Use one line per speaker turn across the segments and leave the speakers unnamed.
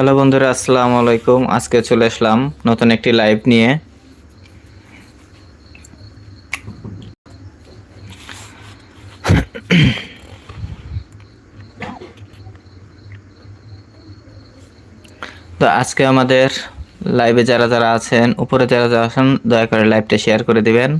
Hello বন্ধুরা, আসসালামু আলাইকুম। আজকে চলে আসলাম নতুন একটি লাইভ নিয়ে। তো আজকে আমাদের লাইভে যারা যারা আছেন, উপরে যারা যারা আছেন, দয়া করে লাইভটা শেয়ার করে দিবেন।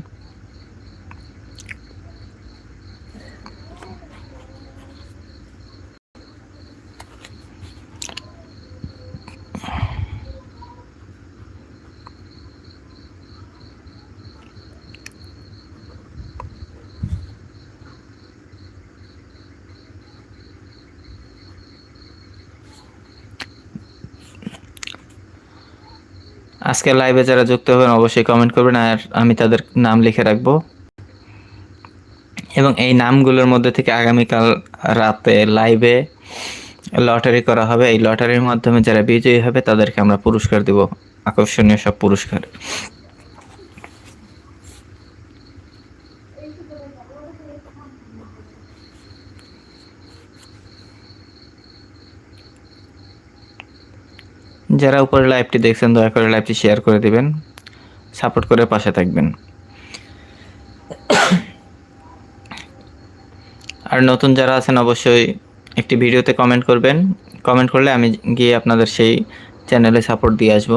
আজকে লাইভে যারা যুক্ত হবেন অবশ্যই কমেন্ট করবেন আর আমি তাদের নাম লিখে রাখব। এবং এই নামগুলোর মধ্যে থেকে আগামীকাল রাতে লাইভে লটারি করা হবে। এই লটারির মাধ্যমে যারা বিজয়ী হবে তাদেরকে আমরা পুরস্কার দেব। আকর্ষণীয় সব পুরস্কার। যারা উপরে লাইভটি দেখছেন, দয়া করে লাইভটি শেয়ার করে দিবেন সাপোর্ট করে পাশে থাকবেন। আর নতুন যারা আছেন, অবশ্যই একটি ভিডিওতে কমেন্ট করবেন। কমেন্ট করলে আমি গিয়ে আপনাদের সেই চ্যানেলে সাপোর্ট দিয়ে আসব।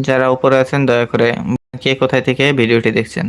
যারা উপরে আছেন দয়া করে কে কোথায় থেকে ভিডিওটি দেখছেন?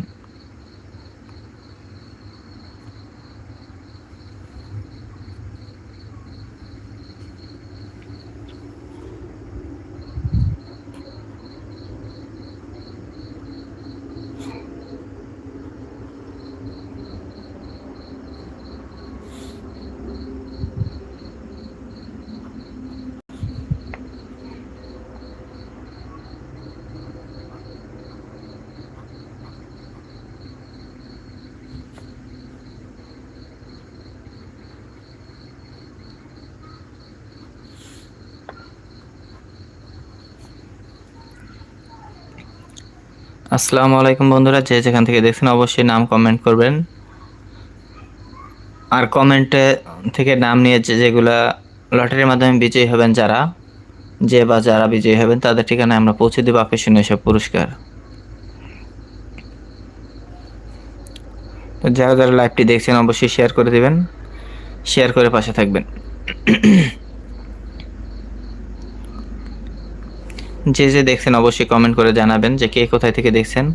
আসসালামু আলাইকুম বন্ধুরা, যে যেখান থেকে দেখছেন অবশ্যই নাম কমেন্ট করবেন। আর কমেন্টে থেকে নাম নিয়ে যেগুলা লটারির মাধ্যমে বিজয়ী হবেন যারা, যে বা যারা বিজয়ী হবেন, তাদের ঠিকানায় আমরা পৌঁছে দেবো আকর্ষণীয় সব পুরস্কার। তো যারা যারা লাইভটি দেখছেন অবশ্যই শেয়ার করে দেবেন শেয়ার করে পাশে থাকবেন। যে যে দেখছেন অবশ্যই কমেন্ট করে জানাবেন যে কে কোথায় থেকে দেখছেন।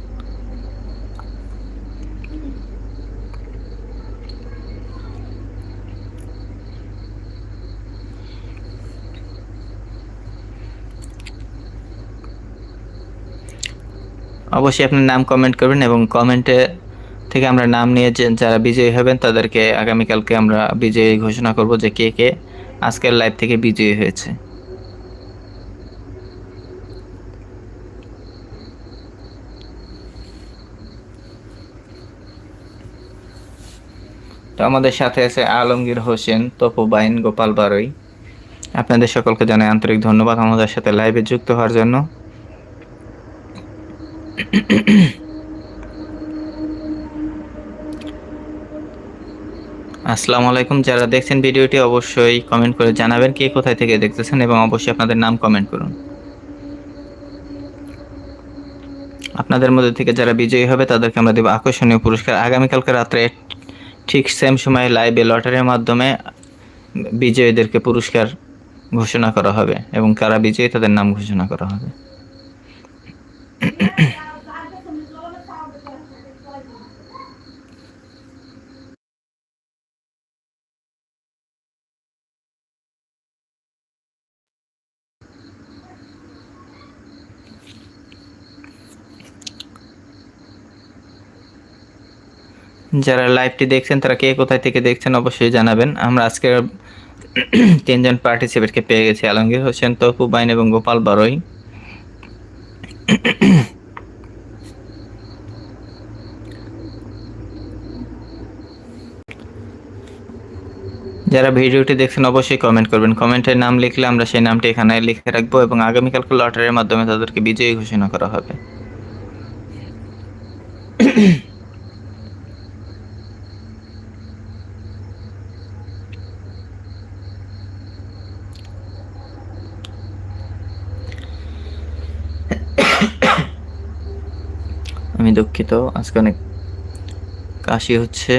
অবশ্যই আপনার নাম কমেন্ট করবেন এবং কমেন্টে থেকে আমরা নাম নিয়ে যারা বিজয়ী হবেন তাদেরকে আগামীকালকে আমরা বিজয়ী ঘোষণা করব যে কে কে আজকের লাইভ থেকে বিজয়ী হয়েছে। আমাদের সাথে আছে আলমগীর হোসেন তপু বাইন গোপাল বারই। আপনাদের সকলকে জানাই আন্তরিক ধন্যবাদ আমাদের সাথে লাইভে যুক্ত হওয়ার জন্য। আসসালামু আলাইকুম। যারা দেখছেন ভিডিওটি অবশ্যই কমেন্ট করে জানাবেন কে কোথায় থেকে দেখতেছেন এবং অবশ্যই আপনাদের নাম কমেন্ট করুন। আপনাদের মধ্যে থেকে যারা বিজয়ী হবে তাদেরকে আমরা দেবো আকর্ষণীয় পুরস্কার। আগামীকালকে রাত্রে ঠিক সেম সময় লাইভে লটারির মাধ্যমে বিজয়ীদেরকে পুরস্কার ঘোষণা করা হবে এবং কারা বিজয়ী তাদের নাম ঘোষণা করা হবে। যারা লাইভটি দেখছেন, তারা কে কোথায় থেকে দেখছেন অবশ্যই জানাবেন। আমরা আজকে তিনজন পার্টিসিপেটকে পেয়ে গেছি, আলমগীর হোসেন তপু বাইন এবং গোপাল বারই। যারা ভিডিওটি দেখছেন, অবশ্যই কমেন্ট করবেন। কমেন্টের নাম লিখলে আমরা সেই নামটি এখানে লিখে রাখব এবং আগামীকালকে লটারির মাধ্যমে তাদেরকে বিজয়ী ঘোষণা করা হবে। আমি দুঃখিত। আজকে অনেক কাশি হচ্ছে।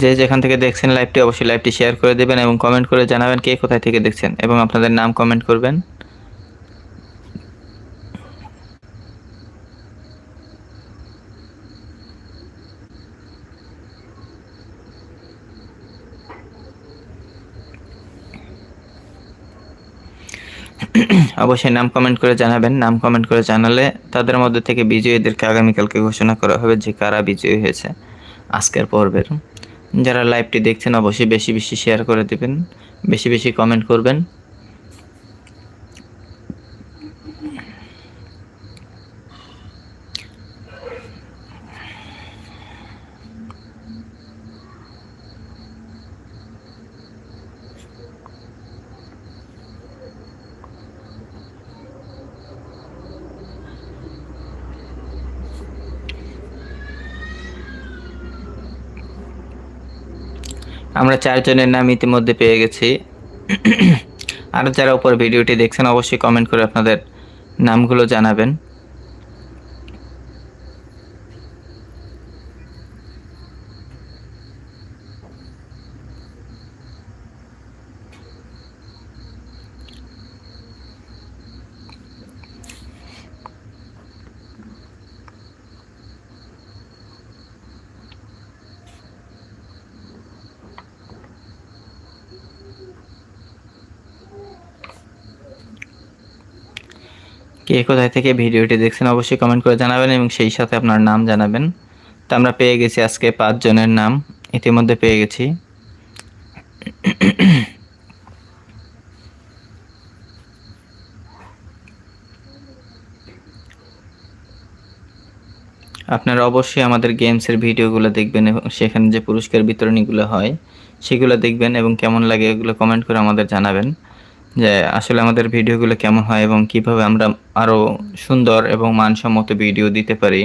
যে যেখান থেকে দেখছেন লাইভটি অবশ্যই লাইভটি শেয়ার করে দেবেন এবং কমেন্ট করে জানাবেন কে কোথায় থেকে দেখছেন এবং আপনাদের নাম কমেন্ট করবেন। অবশ্যই নাম কমেন্ট করে জানাবেন। নাম কমেন্ট করে জানালে তাদের মধ্যে থেকে বিজয়ীদেরকে আগামীকালকে ঘোষণা করা হবে যে কারা বিজয়ী হয়েছে আজকের পর্বের। যারা লাইভটি দেখছেন, অবশ্যই বেশি বেশি শেয়ার করে দেবেন, বেশি বেশি কমেন্ট করবেন। আমরা চারজনের নাম ইতিমধ্যে পেয়ে গেছি। আর যারা উপর ভিডিওটি দেখছেন, অবশ্যই কমেন্ট করে আপনাদের নামগুলো জানাবেন। কে কোথায় থেকে ভিডিওটি দেখছেন অবশ্যই কমেন্ট করে জানাবেন এবং সেই সাথে আপনার নাম জানাবেন। তো আমরা পেয়ে গেছি আজকে পাঁচজনের নাম। ইতিমধ্যে পেয়ে গেছি। আপনারা অবশ্যই আমাদের গেমসের ভিডিওগুলো দেখবেন এবং সেখানে যে পুরস্কার বিতরণীগুলো হয়, সেগুলো দেখবেন এবং কেমন লাগে এগুলো কমেন্ট করে আমাদের জানাবেন। যে আসলে আমাদের ভিডিওগুলো কেমন হয় এবং কীভাবে আমরা আরও সুন্দর এবং মানসম্মত ভিডিও দিতে পারি,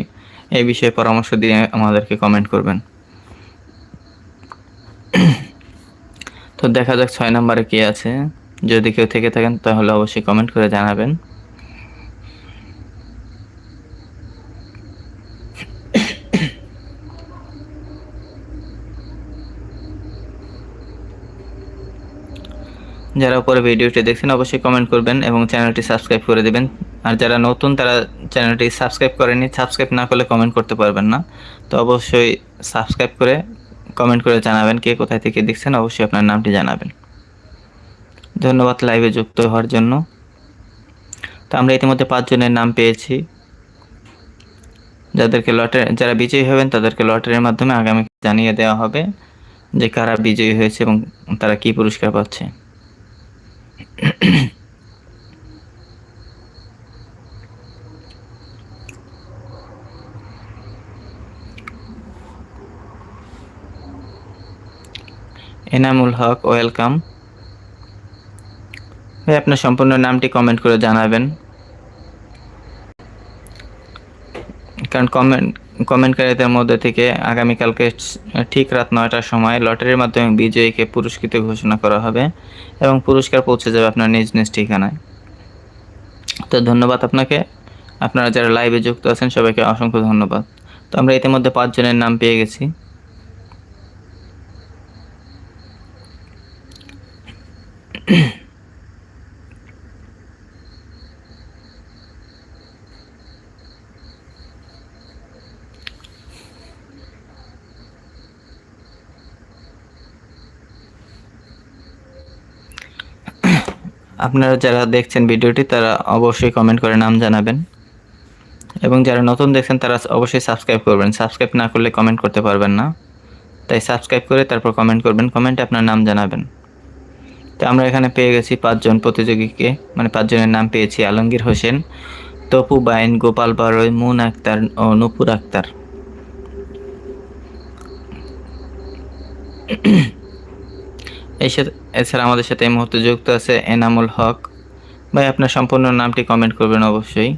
এই বিষয়ে পরামর্শ দিয়ে আমাদেরকে কমেন্ট করবেন। তো দেখা যাক ছয় নম্বরে কে আছে। যদি কেউ থেকে থাকেন তাহলে অবশ্যই কমেন্ট করে জানাবেন। যারা উপরে ভিডিওটি দেখছেন অবশ্যই কমেন্ট করবেন এবং চ্যানেলটি সাবস্ক্রাইব করে দেবেন। আর যারা নতুন, তারা চ্যানেলটি সাবস্ক্রাইব করেনি সাবস্ক্রাইব না করলে কমেন্ট করতে পারবেন না। তো অবশ্যই সাবস্ক্রাইব করে কমেন্ট করে জানাবেন কে কোথায় থেকে দেখছেন, অবশ্যই আপনার নামটি জানাবেন। ধন্যবাদ লাইভে যুক্ত হওয়ার জন্য। তো আমরা ইতিমধ্যে পাঁচজনের নাম পেয়েছি। যাদেরকে লটারি যারা বিজয়ী হবেন তাদেরকে লটারির মাধ্যমে আগামী জানিয়ে দেওয়া হবে যে কারা বিজয়ী হয়েছে এবং তারা কি পুরস্কার পাচ্ছে। এনামুল হক, ওয়েলকাম। ভাই, আপনার সম্পূর্ণ নামটি কমেন্ট করে জানাবেন। কারণ কমেন্ট, কমেন্টকারীদের মধ্যে থেকে আগামীকালকে ঠিক রাত নয়টার সময় লটারির মাধ্যমে বিজয়ীকে পুরস্কৃত ঘোষণা করা হবে। এবং পুরস্কার পৌঁছে যাবে আপনার নিজ নিজ ঠিকানায়। তো ধন্যবাদ আপনাকে। আপনারা যারা লাইভে যুক্ত আছেন, সবাইকে অসংখ্য ধন্যবাদ। তো আমরা ইতিমধ্যে পাঁচজনের নাম পেয়ে গেছি। আপনারা যারা দেখছেন ভিডিওটি, তারা অবশ্যই কমেন্ট করে নাম জানাবেন। এবং যারা নতুন দেখছেন, তারা অবশ্যই সাবস্ক্রাইব করবেন। সাবস্ক্রাইব না করলে কমেন্ট করতে পারবেন না। তাই সাবস্ক্রাইব করে তারপর কমেন্ট করবেন কমেন্টে আপনার নাম জানাবেন। তো আমরা এখানে পেয়ে গেছি পাঁচজন প্রতিযোগীকে। মানে পাঁচজনের নাম পেয়েছি, আলমগীর হোসেন, তপু বাইন, গোপাল বারই, মুন আক্তার ও নুপুর আক্তার। এই এছাড়া আমাদের সাথে এই মুহূর্তে যুক্ত আছে এনামুল হক। ভাই, আপনার সম্পূর্ণ নামটি কমেন্ট করবেন অবশ্যই।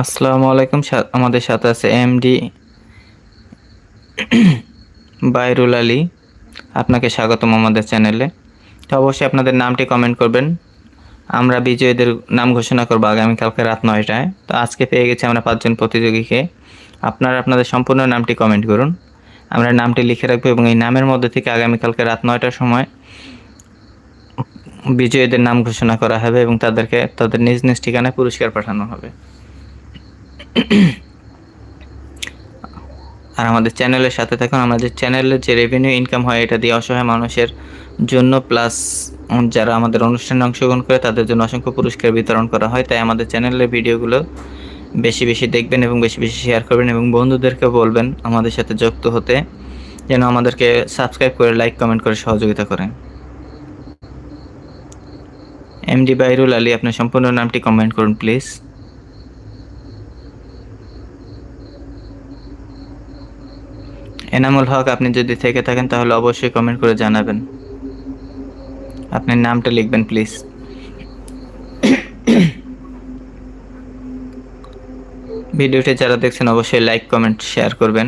আসসালামু আলাইকুম আমাদের সাথে আছে এমডি বাইরুল আলী। আপনাকে স্বাগতম আমাদের চ্যানেলে। তো অবশ্যই আপনাদের নামটি কমেন্ট করবেন। আমরা বিজয়ীদের নাম ঘোষণা করব আগামীকালকে রাত নয়টায়। তো আজকে পেয়ে গেছি আমরা পাঁচজন প্রতিযোগীকে। আপনারা আপনাদের সম্পূর্ণ নামটি কমেন্ট করুন। আমরা নামটি লিখে রাখব এবং এই নামের মধ্যে থেকে আগামীকালকে রাত নয়টার সময় বিজয়ীদের নাম ঘোষণা করা হবে এবং তাদেরকে তাদের নিজ নিজ ঠিকানায় পুরস্কার পাঠানো হবে। আর আমাদের চ্যানেলের সাথে থাকুন। আমাদের চ্যানেলের যে রেভিনিউ ইনকাম হয়, এটা দিয়ে অসহায় মানুষের জন্য প্লাস যারা আমাদের অনুষ্ঠানে অংশগ্রহণ করে, তাদের জন্য অসংখ্য পুরস্কার বিতরণ করা হয়। তাই আমাদের চ্যানেলের ভিডিওগুলো বেশি বেশি দেখবেন এবং বেশি বেশি শেয়ার করবেন এবং বন্ধুদেরকে বলবেন আমাদের সাথে যুক্ত হতে, যেন আমাদেরকে সাবস্ক্রাইব করে লাইক কমেন্ট করে সহযোগিতা করেন। এমডি বাইরুল আলী, আপনার সম্পূর্ণ নামটি কমেন্ট করুন প্লিজ এনামুল হক, আপনি যদি থেকে থাকেন তাহলে অবশ্যই কমেন্ট করে জানাবেন। আপনার নামটা লিখবেন প্লিজ ভিডিওটি যারা দেখছেন, অবশ্যই লাইক কমেন্ট শেয়ার করবেন।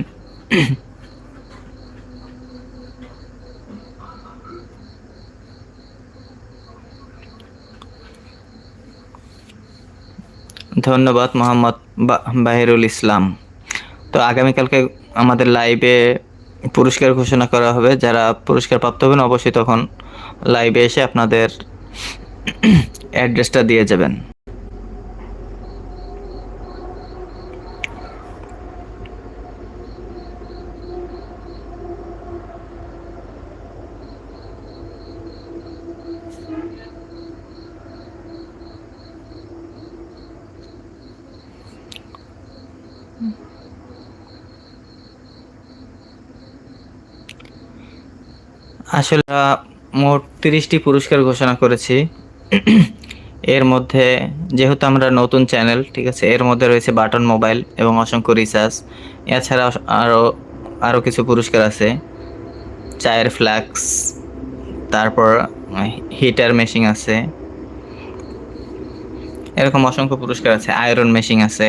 ধন্যবাদ, মোহাম্মদ বাহিরুল ইসলাম। তো আগামীকালকে আমাদের লাইভে পুরস্কার ঘোষণা করা হবে। যারা পুরস্কার প্রাপ্ত হবেন, অবশ্যই তখন লাইভে এসে আপনাদের অ্যাড্রেসটা দিয়ে যাবেন। আসলে মোট তিরিশটি পুরস্কার ঘোষণা করেছি। এর মধ্যে যেহেতু আমরা নতুন চ্যানেল, ঠিক আছে, এর মধ্যে রয়েছে বাটন মোবাইল এবং অসংখ্য রিচার্জ এছাড়া আরও আরও কিছু পুরস্কার আছে। চায়ের ফ্ল্যাক্স তারপর হিটার মেশিন আছে। এরকম অসংখ্য পুরস্কার আছে। আয়রন মেশিন আছে।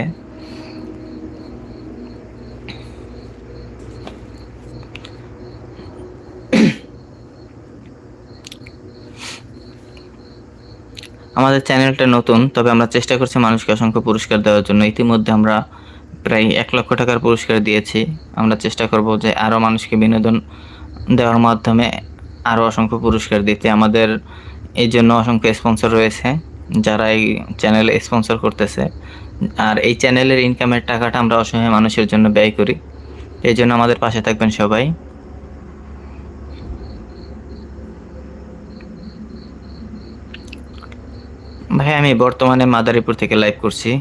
আমাদের চ্যানেলটা নতুন, তবে আমরা চেষ্টা করছি মানুষকে অসংখ্য পুরস্কার দেওয়ার জন্য। ইতিমধ্যে আমরা প্রায় এক লক্ষ টাকার পুরস্কার দিয়েছি। আমরা চেষ্টা করব যে আরও মানুষকে বিনোদন দেওয়ার মাধ্যমে আরও অসংখ্য পুরস্কার দিতে। আমাদের এই জন্য অসংখ্য স্পন্সর রয়েছে, যারা এই চ্যানেলে স্পন্সর করতেছে। আর এই চ্যানেলের ইনকামের টাকাটা আমরা অসহায় মানুষের জন্য ব্যয় করি। এই জন্য আমাদের পাশে থাকবেন সবাই। ভাই, আমি বর্তমানে মাদারীপুর থেকে লাইভ করছি।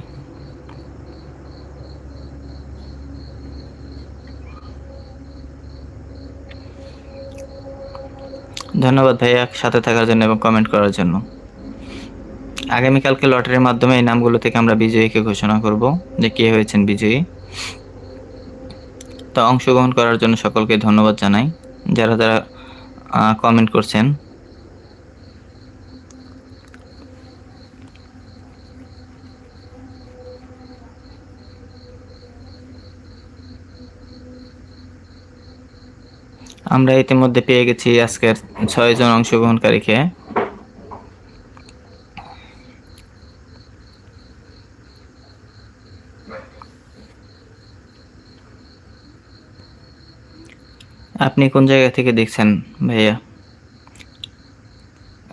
ধন্যবাদ ভাইয়া সাথে থাকার জন্য এবং কমেন্ট করার জন্য। আগামীকালকে লটারির মাধ্যমে এই নামগুলো থেকে আমরা বিজয়ীকে ঘোষণা করব যে কে হয়েছেন বিজয়ী। তো অংশগ্রহণ করার জন্য সকলকে ধন্যবাদ জানাই। যারা যারা কমেন্ট করছেন আমরা ইতিমধ্যে পেয়ে গেছি আজকের ছয়জন অংশগ্রহণকারীকে আপনি কোন জায়গা থেকে দেখছেন, ভাইয়া?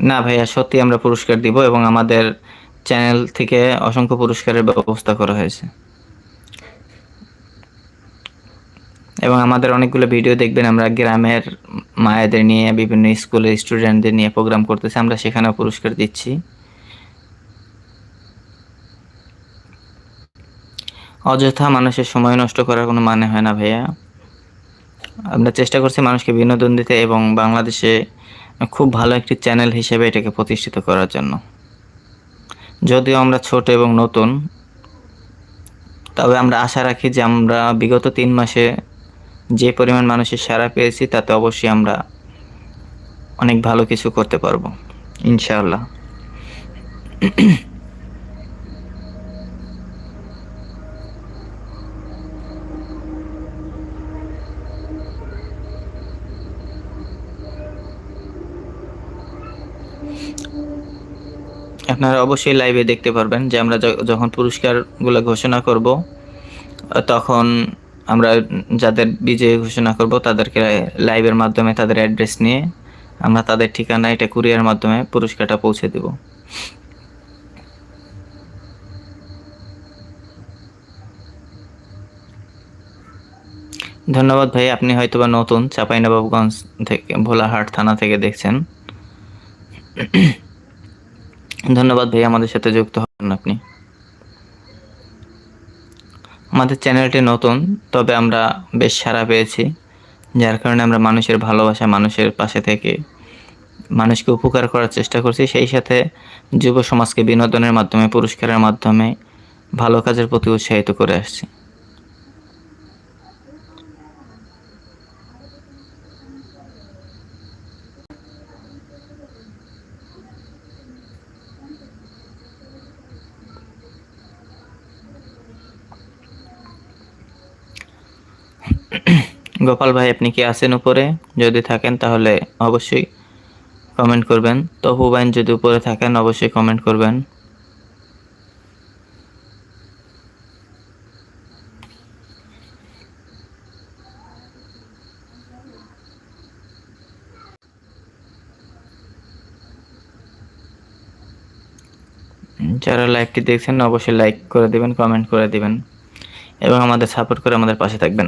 না, ভাইয়া, সত্যি আমরা পুরস্কার দিব এবং আমাদের চ্যানেল থেকে অসংখ্য পুরস্কারের ব্যবস্থা করা হয়েছে। এবং আমাদের অনেকগুলো ভিডিও দেখবেন, আমরা গ্রামের মায়েদের নিয়ে, বিভিন্ন স্কুলের স্টুডেন্টদের নিয়ে প্রোগ্রাম করতেছি, আমরা সেখানেও পুরস্কার দিচ্ছি। অযথা মানুষের সময় নষ্ট করার কোনো মানে হয় না, ভাইয়া। আমরা চেষ্টা করছি মানুষকে বিনোদন দিতে এবং বাংলাদেশে খুব ভালো একটি চ্যানেল হিসেবে এটাকে প্রতিষ্ঠিত করার জন্য। যদিও আমরা ছোট এবং নতুন, তবে আমরা আশা রাখি যে আমরা বিগত তিন মাসে যে পরিমাণ মানুষের সাড়া পেয়েছি, তাতে অবশ্যই আমরা অনেক ভালো কিছু করতে পারব, ইনশাআল্লাহ। আপনারা অবশ্যই লাইভে দেখতে পারবেন যে আমরা যখন পুরস্কারগুলো ঘোষণা করব, তখন আমরা যাদের বিজয়ী ঘোষণা করব, তাদেরকে লাইভের মাধ্যমে তাদের অ্যাড্রেস নিয়ে আমরা তাদের ঠিকানা, এটা কুরিয়ার মাধ্যমে পুরস্কারটা পৌঁছে দেব। ধন্যবাদ ভাই, আপনি হয়তোবা নতুন চাঁপাইনবাবগঞ্জ থেকে, ভোলাহাট থানা থেকে দেখছেন। ধন্যবাদ ভাই, আমাদের সাথে যুক্ত হন আপনি। আমাদের চ্যানেলটি নতুন, তবে আমরা বেশ সারা পেয়েছি, যার কারণে আমরা মানুষের ভালোবাসা মানুষের পাশে থেকে মানুষকে উপকার করার চেষ্টা করছি। সেই সাথে যুব সমাজকে বিনোদনের মাধ্যমে, পুরস্কারের মাধ্যমে ভালো কাজের প্রতি উৎসাহিত করে আসছি। গোপাল ভাই, আপনি কি আছেন উপরে? যদি থাকেন তাহলে অবশ্যই কমেন্ট করবেন। তপু বাইন যদি উপরে থাকেন, অবশ্যই কমেন্ট করবেন। যারা লাইভটি দেখছেন, অবশ্যই লাইক করে দিবেন কমেন্ট করে দিবেন। এবং আমাদের সাপোর্ট করে আমাদের পাশে থাকবেন।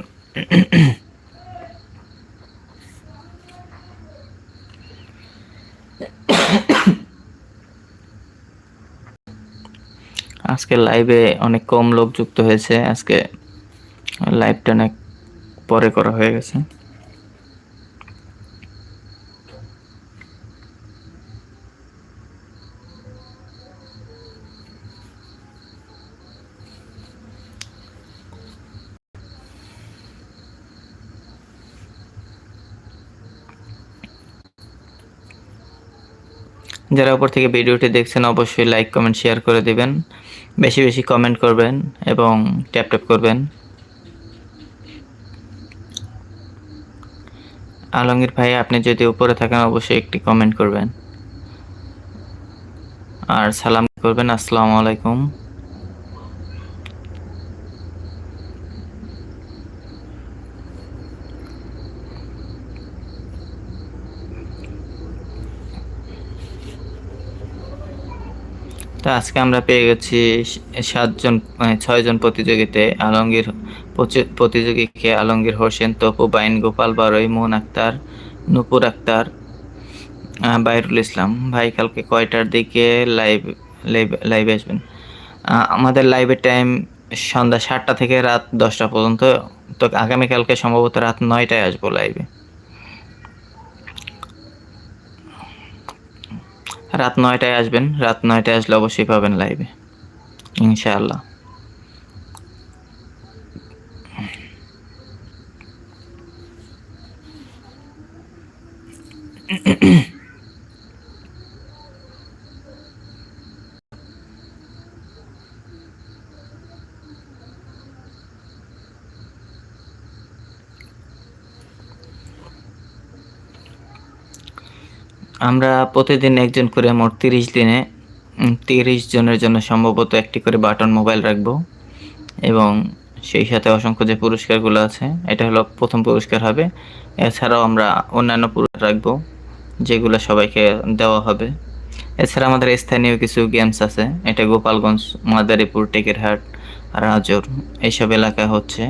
আজকে লাইভে অনেক কম লোক যুক্ত হয়েছে। আজকে লাইভটা অনেক পরে করা হয়ে গেছে। যারা উপর থেকে ভিডিওটি দেখছেন, অবশ্যই লাইক কমেন্ট শেয়ার করে দিবেন। বেশি বেশি কমেন্ট করবেন এবং ট্যাপ ট্যাপ করবেন। আলমগীর ভাই, আপনি যদি উপরে থাকেন, অবশ্যই একটি কমেন্ট করবেন। আর সালাম করবেন, আসসালামু আলাইকুম। তো আজকে আমরা পেয়ে গেছি সাতজন মানে ছয়জন প্রতিযোগিতে আলমগীর প্রতিযোগীকে আলমগীর হোসেন, তপু বাইন, গোপাল বারই, মোহন আক্তার, নুপুর আক্তার বাইরুল ইসলাম। ভাই, কালকে কয়টার দিকে লাইভ, লাইভে আসবেন? আমাদের লাইভের টাইম সন্ধ্যা সাতটা থেকে রাত দশটা পর্যন্ত। তো আগামীকালকে সম্ভবত রাত নয়টায় আসব লাইভে। রাত নয়টায় আসবেন রাত নয়টায় আসলে অবশ্যই পাবেন লাইভে ইনশাআল্লাহ। আমরা প্রতিদিন একজন করে মোট তিরিশ দিনে তিরিশ জনের জন্য সম্ভবত একটি করে বাটন মোবাইল রাখব। এবং সেই সাথে অসংখ্য যে পুরস্কারগুলো আছে, এটা হলো প্রথম পুরস্কার হবে। এছাড়াও আমরা অন্যান্য পুরস্কার রাখব, যেগুলো সবাইকে দেওয়া হবে। এছাড়া আমাদের স্থানীয় কিছু গেমস আছে, এটা গোপালগঞ্জ, মাদারীপুর, টেকেরহাট, রাজোর এইসব এলাকায় হচ্ছে।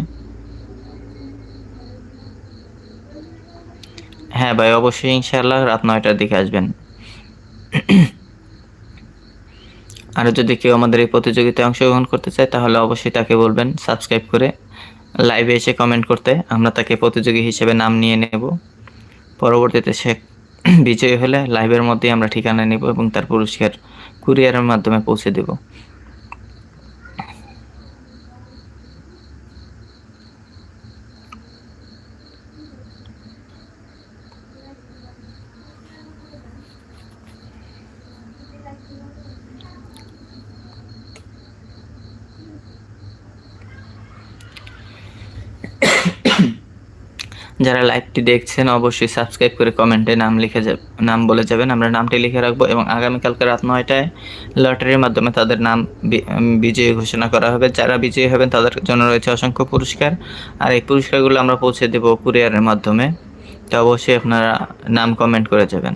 হ্যাঁ ভাই, অবশ্যই ইনশাআল্লাহ রাত নয়টার দিকে আসবেন। আর যদি কেউ আমাদের এই প্রতিযোগিতায় অংশগ্রহণ করতে চায়, তাহলে অবশ্যই তাকে বলবেন সাবস্ক্রাইব করে। লাইভে এসে কমেন্ট করতে, আমরা তাকে প্রতিযোগী হিসেবে নাম নিয়ে নেব। পরবর্তীতে সে বিজয়ী হলে লাইভের মধ্যেই আমরা ঠিকানা নেব এবং তার পুরস্কার কুরিয়ারের মাধ্যমে পৌঁছে দেব। যারা লাইভটি দেখছেন, অবশ্যই সাবস্ক্রাইব করে কমেন্টে নাম লিখে যাব, নাম বলে যাবেন। আমরা নামটি লিখে রাখব এবং আগামীকালকে রাত নয়টায় লটারির মাধ্যমে তাদের নাম বিজয়ী ঘোষণা করা হবে। যারা বিজয়ী হবেন, তাদের জন্য রয়েছে অসংখ্য পুরস্কার। আর এই পুরস্কারগুলো আমরা পৌঁছে দেবো কুরিয়ারের মাধ্যমে। তো অবশ্যই আপনারা নাম কমেন্ট করে যাবেন।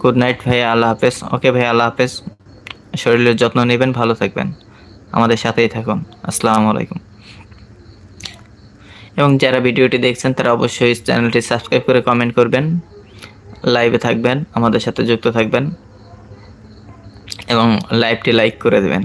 গুড নাইট ভাই আল্লাহ হাফেজ। ওকে ভাই আল্লাহ হাফেজ। শরীরের যত্ন নেবেন, ভালো থাকবেন। আমাদের সাথেই থাকুন। আসসালামু আলাইকুম। এবং যারা ভিডিওটি দেখছেন, তারা অবশ্যই চ্যানেলটি সাবস্ক্রাইব করে কমেন্ট করবেন লাইভে থাকবেন, আমাদের সাথে যুক্ত থাকবেন এবং লাইভটি লাইক করে দেবেন।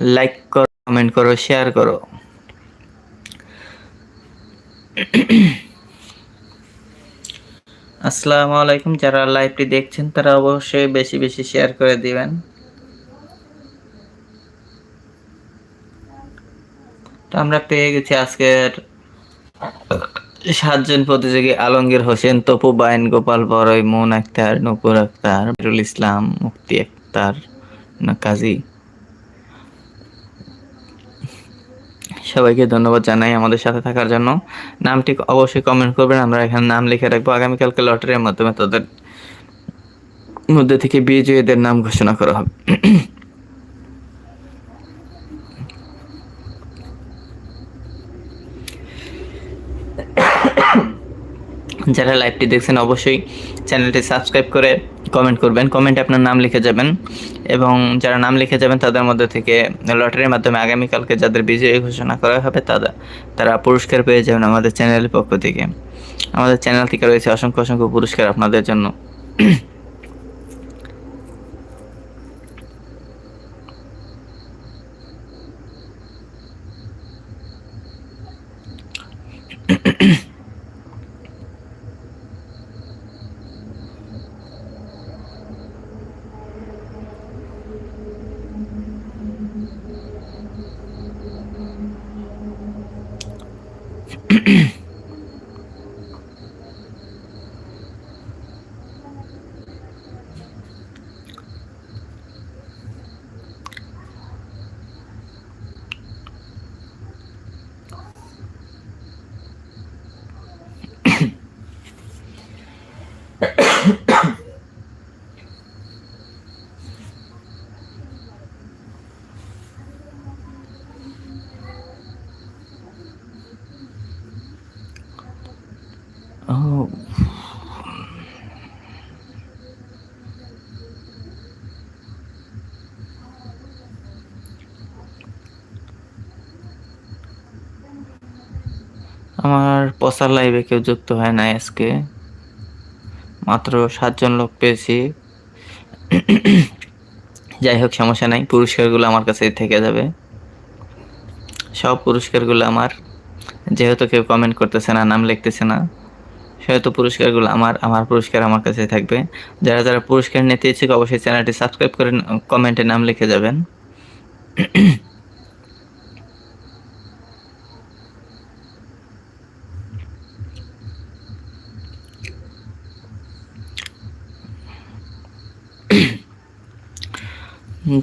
লাইক করো কমেন্ট করো শেয়ার করো। আসসালামু আলাইকুম, যারা লাইভটি দেখছেন, তারা অবশ্যই বেশি বেশি শেয়ার করে দিবেন। তো আমরা পেয়ে গেছি আজকের সাতজন প্রতিযোগী, আলমগীর হোসেন, তপু বাইন, গোপাল বড়ই মন আক্তার নকুর আক্তার বিরুল ইসলাম মুক্তি আক্তার, না কাজী। সবাইকে ধন্যবাদ জানাই আমাদের সাথে থাকার জন্য। নামটি অবশ্যই কমেন্ট করবেন, আমরা এখানে নাম লিখে রাখব। আগামীকালকে লটারির মাধ্যমে তাদের মধ্যে থেকে বিজয়ীদের নাম ঘোষণা করা হবে। যারা লাইভটি দেখছেন, অবশ্যই চ্যানেলটি সাবস্ক্রাইব করে কমেন্ট করবেন কমেন্টে আপনার নাম লিখে যাবেন এবং যারা নাম লিখে যাবেন তাদের মধ্যে থেকে লটারির মাধ্যমে আগামীকালকে যাদের বিজয়ী ঘোষণা করা হবে তারা তারা পুরস্কার পেয়ে যাবেন আমাদের চ্যানেলের পক্ষ থেকে। আমাদের চ্যানেল থেকে রয়েছে অসংখ্য অসংখ্য পুরস্কার আপনাদের জন্য ও আমার পসার লাইভে কেউ যুক্ত হয় না আজকে। মাত্র সাতজন লোক পেয়েছি। যাই হোক, সমস্যা নাই। পুরস্কারগুলো আমার কাছে থেকে যাবে। সব পুরস্কারগুলো আমার। যেহেতু কেউ কমেন্ট করতেছে না, নাম লিখতেছে না, সেহেতু পুরস্কারগুলো আমার আমার পুরস্কার আমার কাছে থাকবে। যারা যারা পুরস্কার নিতে ইচ্ছুক, অবশ্যই চ্যানেলটি সাবস্ক্রাইব করে কমেন্টে নাম লিখে যাবেন।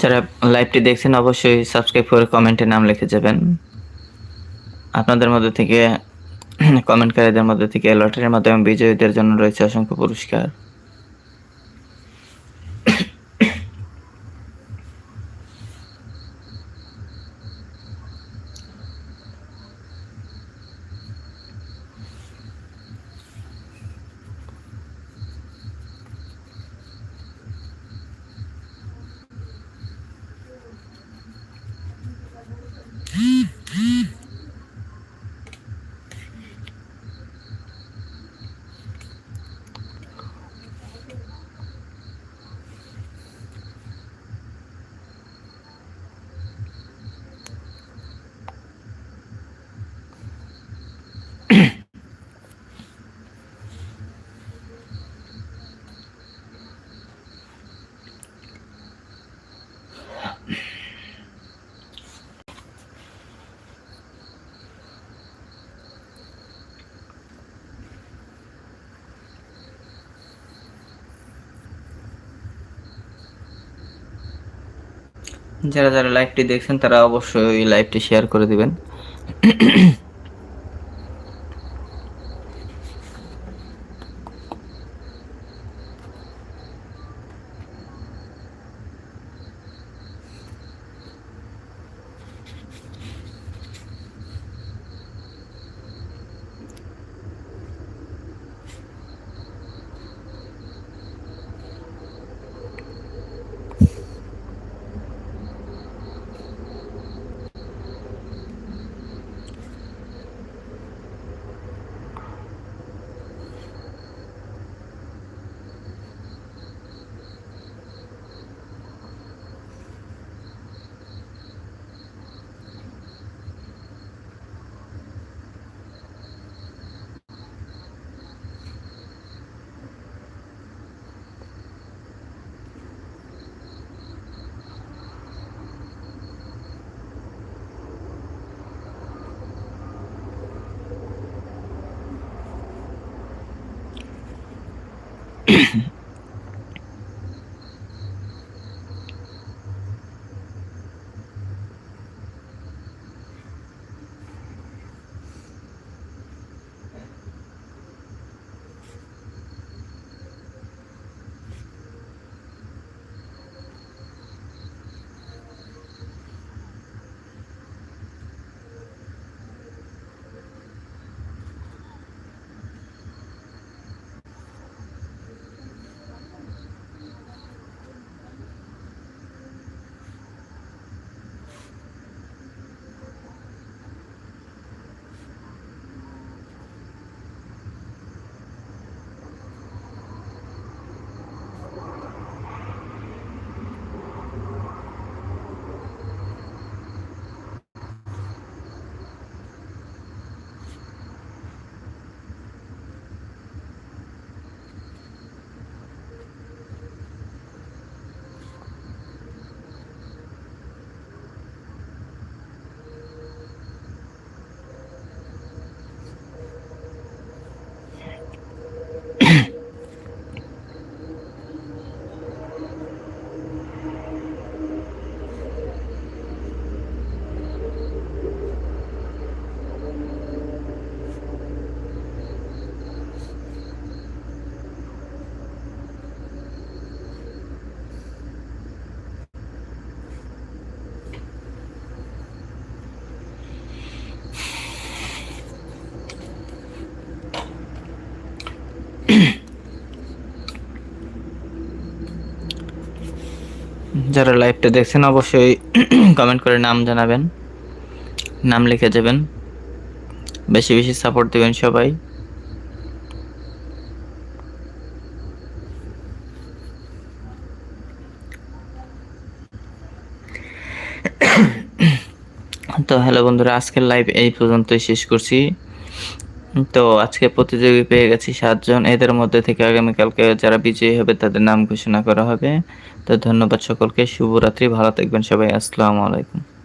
যারা লাইভটি দেখছেন, অবশ্যই সাবস্ক্রাইব করে কমেন্টে নাম লিখে যাবেন। আপনাদের মধ্যে থেকে কমেন্টকারীদের মধ্যে থেকে লটারির মাধ্যমে বিজয়ীদের জন্য রয়েছে অসংখ্য পুরস্কার। যারা যারা লাইভটি দেখছেন তারা অবশ্যই লাইভটি শেয়ার করে দিবেন। যারা লাইভটা দেখছেন, অবশ্যই কমেন্ট করে নাম জানাবেন। নাম লিখে যাবেন বেশি বেশি সাপোর্ট দেবেন সবাই। তো হ্যালো বন্ধুরা, আজকের লাইভ এই পর্যন্তই শেষ করছি। তো আজকে প্রতিযোগী পেয়ে গেছি সাতজন। এদের মধ্যে থেকে আগামীকালকে যারা বিজয়ী হবে, তাদের নাম ঘোষণা করা হবে। তো ধন্যবাদ সকলকে। শুভরাত্রি। ভালো থাকবেন সবাই। আসসালামু আলাইকুম।